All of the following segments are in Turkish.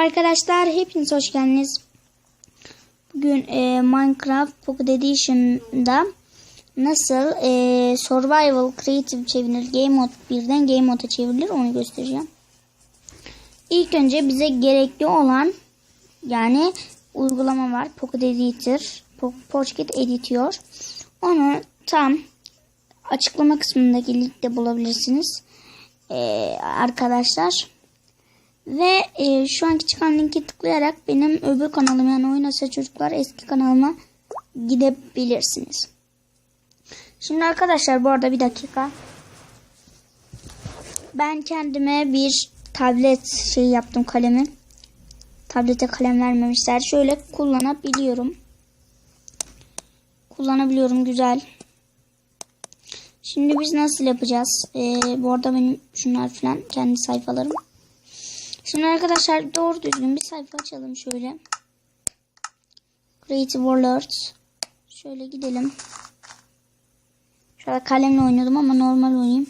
arkadaşlar, hepiniz hoş geldiniz. Bugün e, Minecraft Pocket Edition'da nasıl e, Survival Creative çevrilir, Game Mode 1'den Game Mode'a çevrilir onu göstereceğim. İlk önce bize gerekli olan yani uygulama var. Pocket Editor, Po- Pocket Editor. Onu tam açıklama kısmındaki linkte bulabilirsiniz. E, arkadaşlar. Ve e, şu anki çıkan linki tıklayarak benim öbür kanalım yani Oyun Asya Çocuklar eski kanalıma gidebilirsiniz. Şimdi arkadaşlar bu arada bir dakika. Ben kendime bir tablet şey yaptım kalemi. Tablete kalem vermemişler. Şöyle kullanabiliyorum. Kullanabiliyorum güzel. Şimdi biz nasıl yapacağız? Ee, bu arada benim şunlar falan kendi sayfalarım. Şimdi arkadaşlar doğru düzgün bir sayfa açalım şöyle. Creative Warlords. Şöyle gidelim. Şöyle kalemle oynuyordum ama normal oynayayım.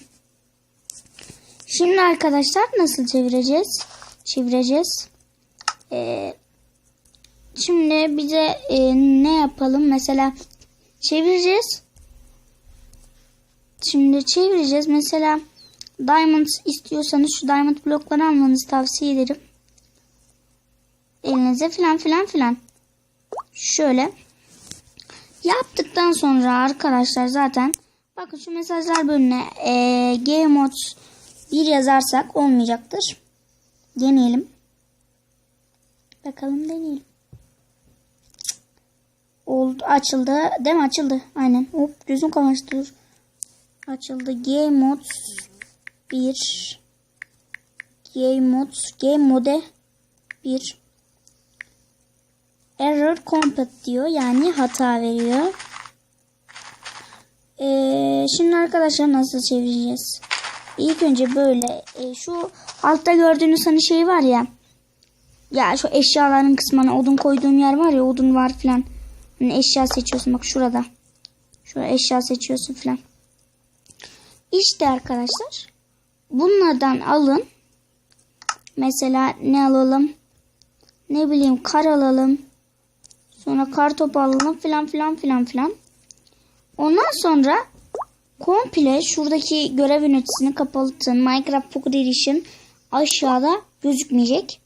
Şimdi arkadaşlar nasıl çevireceğiz? Çevireceğiz. Ee, şimdi bize e, ne yapalım? Mesela çevireceğiz. Şimdi çevireceğiz. Mesela Diamond istiyorsanız şu diamond blokları almanızı tavsiye ederim. Elinize filan filan filan. Şöyle. Yaptıktan sonra arkadaşlar zaten bakın şu mesajlar bölümüne e, Game Mode 1 yazarsak olmayacaktır. Deneyelim. Bakalım deneyelim. Oldu açıldı. Değil mi? Açıldı. Aynen. Hop gözüm kamaştı. Dur. Açıldı. Game Mode 1 Game Mode Game Mode 1 Error Complete diyor. Yani hata veriyor. Ee, şimdi arkadaşlar nasıl çevireceğiz? İlk önce böyle e, şu altta gördüğünüz hani şey var ya ya şu eşyaların kısmına odun koyduğum yer var ya odun var filan. Hani eşya seçiyorsun bak şurada. Şurada eşya seçiyorsun filan. İşte arkadaşlar bunlardan alın. Mesela ne alalım? Ne bileyim kar alalım. Sonra kar topu alalım filan filan filan filan. Ondan sonra komple şuradaki görev ünitesini kapatın. Minecraft Pocket Edition aşağıda gözükmeyecek.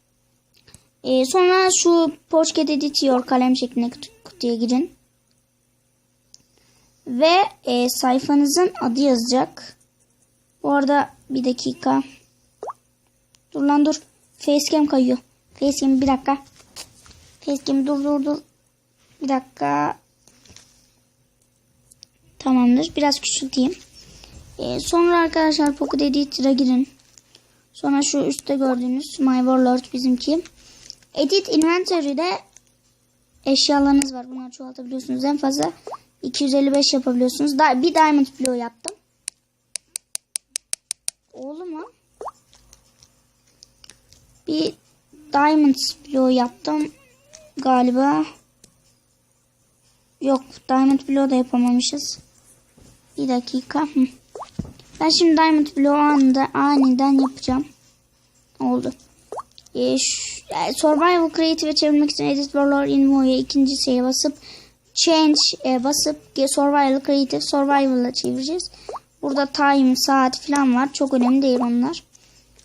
Ee, sonra şu Pocket Editor kalem şeklindeki kutuya girin. Ve e, sayfanızın adı yazacak. Bu arada bir dakika. Dur lan dur. Facecam kayıyor. Facecam bir dakika. Facecam dur dur dur. Bir dakika. Tamamdır. Biraz küçülteyim. Ee, sonra arkadaşlar Pocket Editor'a girin. Sonra şu üstte gördüğünüz My Warlord bizimki. Edit Inventory'de eşyalarınız var. Bunları çoğaltabiliyorsunuz. En fazla 255 yapabiliyorsunuz. Bir Diamond Blow yaptım. Oldu mu? Bir Diamond Blow yaptım. Galiba. Yok. Diamond Blow da yapamamışız. Bir dakika. Ben şimdi Diamond Blow anında, aniden yapacağım. Oldu. Ee, şu, yani Survival Creative'e çevirmek için Edit Warlord Invo'ya ikinci şeye basıp Change e, basıp Survival Creative Survival'a çevireceğiz. Burada time, saat falan var. Çok önemli değil onlar.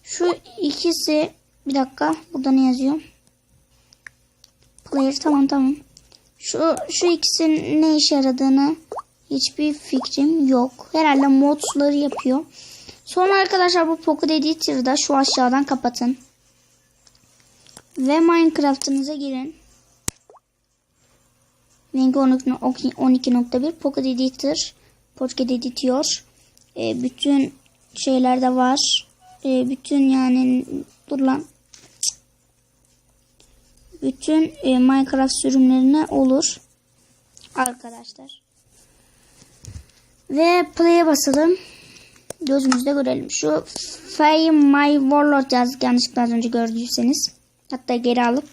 Şu ikisi bir dakika. Burada ne yazıyor? Player tamam tamam. Şu şu ikisinin ne işe yaradığını hiçbir fikrim yok. Herhalde modsları yapıyor. Sonra arkadaşlar bu Pocket Editor'da şu aşağıdan kapatın. Ve Minecraft'ınıza girin. Link 12.1 Pocket Editor Pocket Editor e, bütün şeylerde var. E, bütün yani dur lan. Bütün e, Minecraft sürümlerine olur. Arkadaşlar. Ve play'e basalım. Gözümüzde görelim. Şu Fame My Warlord yazdık yanlışlıkla az önce gördüyseniz. Hatta geri alıp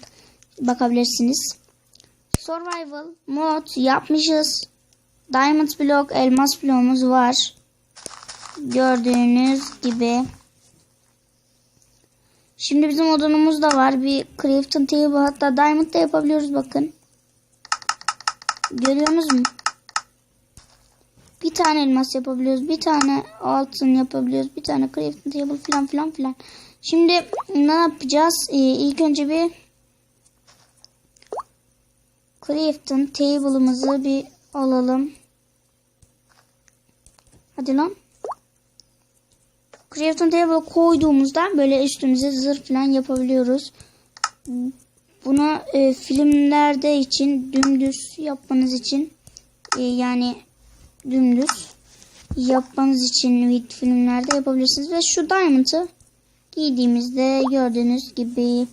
bakabilirsiniz. Survival mod yapmışız. Diamond block, elmas bloğumuz var. Gördüğünüz gibi. Şimdi bizim odunumuz da var. Bir crafting table hatta diamond da yapabiliyoruz bakın. Görüyorsunuz mu? Bir tane elmas yapabiliyoruz. Bir tane altın yapabiliyoruz. Bir tane crafting table falan filan filan. Şimdi ne yapacağız? Ee, ilk önce bir crafting table'ımızı bir alalım. Hadi lan. Crafting table koyduğumuzda böyle üstümüze zırh falan yapabiliyoruz. Bunu e, filmlerde için dümdüz yapmanız için e, yani dümdüz yapmanız için filmlerde yapabilirsiniz. Ve şu diamond'ı giydiğimizde gördüğünüz gibi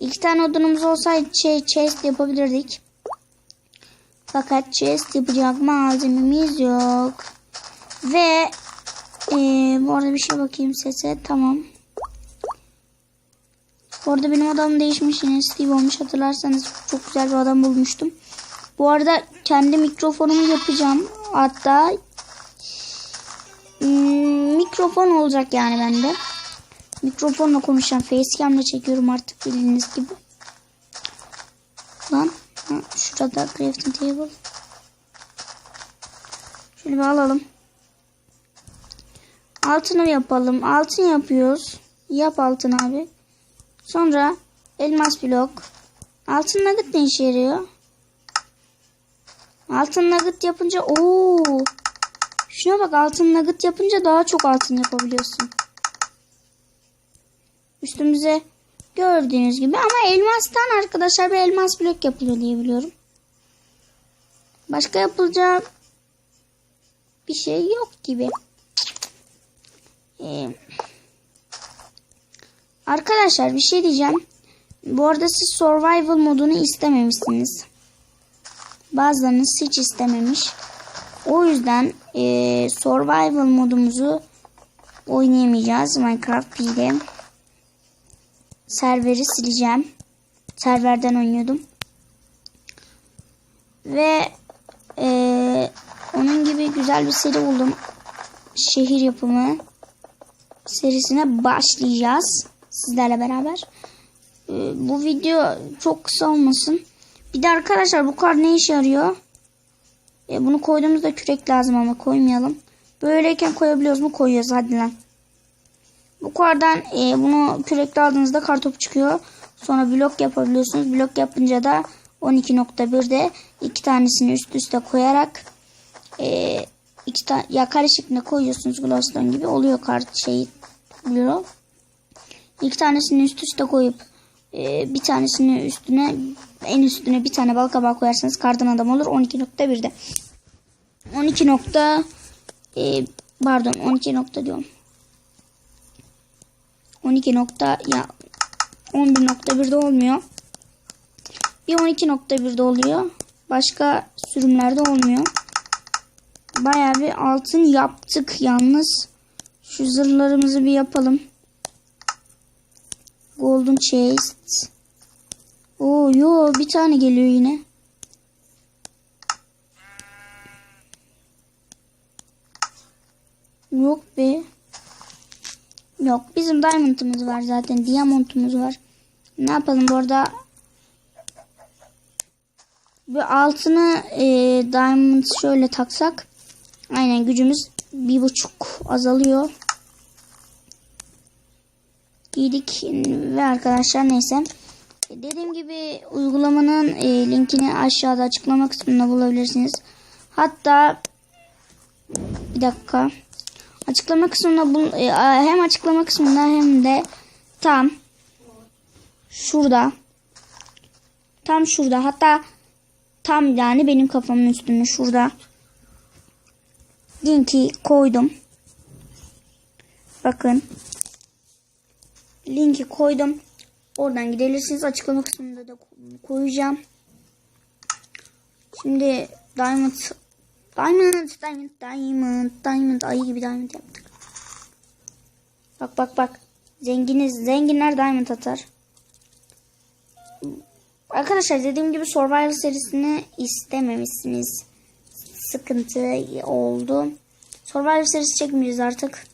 iki tane odunumuz olsaydı chest yapabilirdik. Fakat chest yapacak malzememiz yok. Ve e, bu arada bir şey bakayım sese. Tamam. Bu arada benim adamım değişmiş yine Steve olmuş hatırlarsanız çok güzel bir adam bulmuştum. Bu arada kendi mikrofonumu yapacağım. Hatta hmm, mikrofon olacak yani bende. Mikrofonla konuşacağım. Facecam'la çekiyorum artık bildiğiniz gibi. Lan ha, şurada crafting table. Şöyle bir alalım. Altını yapalım. Altın yapıyoruz. Yap altın abi. Sonra elmas blok. Altın nugget ne işe yarıyor? Altın nugget yapınca ooo. Şuna bak altın nugget yapınca daha çok altın yapabiliyorsun. Üstümüze gördüğünüz gibi ama elmastan arkadaşlar bir elmas blok yapılıyor diye biliyorum. Başka yapılacağı bir şey yok gibi. Ee, arkadaşlar bir şey diyeceğim. Bu arada siz survival modunu istememişsiniz. Bazılarınız hiç istememiş. O yüzden e, survival modumuzu oynayamayacağız Minecraft ile. Serveri sileceğim. Serverden oynuyordum. Ve e, onun gibi güzel bir seri buldum. Şehir yapımı serisine başlayacağız sizlerle beraber. Ee, bu video çok kısa olmasın. Bir de arkadaşlar bu kar ne işe yarıyor? E, bunu koyduğumuzda kürek lazım ama koymayalım. Böyleyken koyabiliyoruz mu? Koyuyoruz hadi lan. Bu kardan e, bunu kürekle aldığınızda kartopu çıkıyor. Sonra blok yapabiliyorsunuz. Blok yapınca da 12.1'de iki tanesini üst üste koyarak e, iki ta ya kare şeklinde koyuyorsunuz glowstone gibi oluyor kart şey blok. İki tanesini üst üste koyup e, bir tanesini üstüne en üstüne bir tane bal kabağı koyarsanız kardan adam olur 12.1'de. 12 nokta e, pardon 12 nokta diyorum. 12 nokta ya 11.1'de olmuyor. Bir 12.1'de oluyor. Başka sürümlerde olmuyor. Bayağı bir altın yaptık yalnız. Şu zırhlarımızı bir yapalım. Golden chest. Oo yo bir tane geliyor yine. Yok be. Yok bizim diamond'ımız var zaten. Diamond'umuz var. Ne yapalım bu arada? Bir altını e, diamond şöyle taksak. Aynen gücümüz bir buçuk azalıyor. Giydik ve arkadaşlar neyse. Dediğim gibi uygulamanın e, linkini aşağıda açıklama kısmında bulabilirsiniz. Hatta bir dakika. Açıklama kısmında bul, e, hem açıklama kısmında hem de tam şurada tam şurada hatta tam yani benim kafamın üstünde şurada linki koydum. Bakın. Linki koydum. Oradan gidebilirsiniz. Açıklama kısmında da koyacağım. Şimdi Diamond Diamond, Diamond, Diamond, Diamond ayı gibi Diamond yaptık. Bak bak bak. Zenginiz, zenginler Diamond atar. Arkadaşlar dediğim gibi Survival serisini istememişsiniz. Sıkıntı oldu. Survival serisi çekmeyeceğiz artık.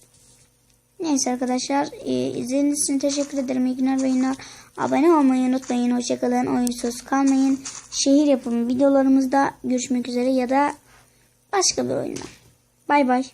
Neyse arkadaşlar e, izlediğiniz için teşekkür ederim. İyi günler ve. Abone olmayı unutmayın. Hoşçakalın. Oyunsuz kalmayın. Şehir yapımı videolarımızda görüşmek üzere ya da başka bir oyunla. Bay bay.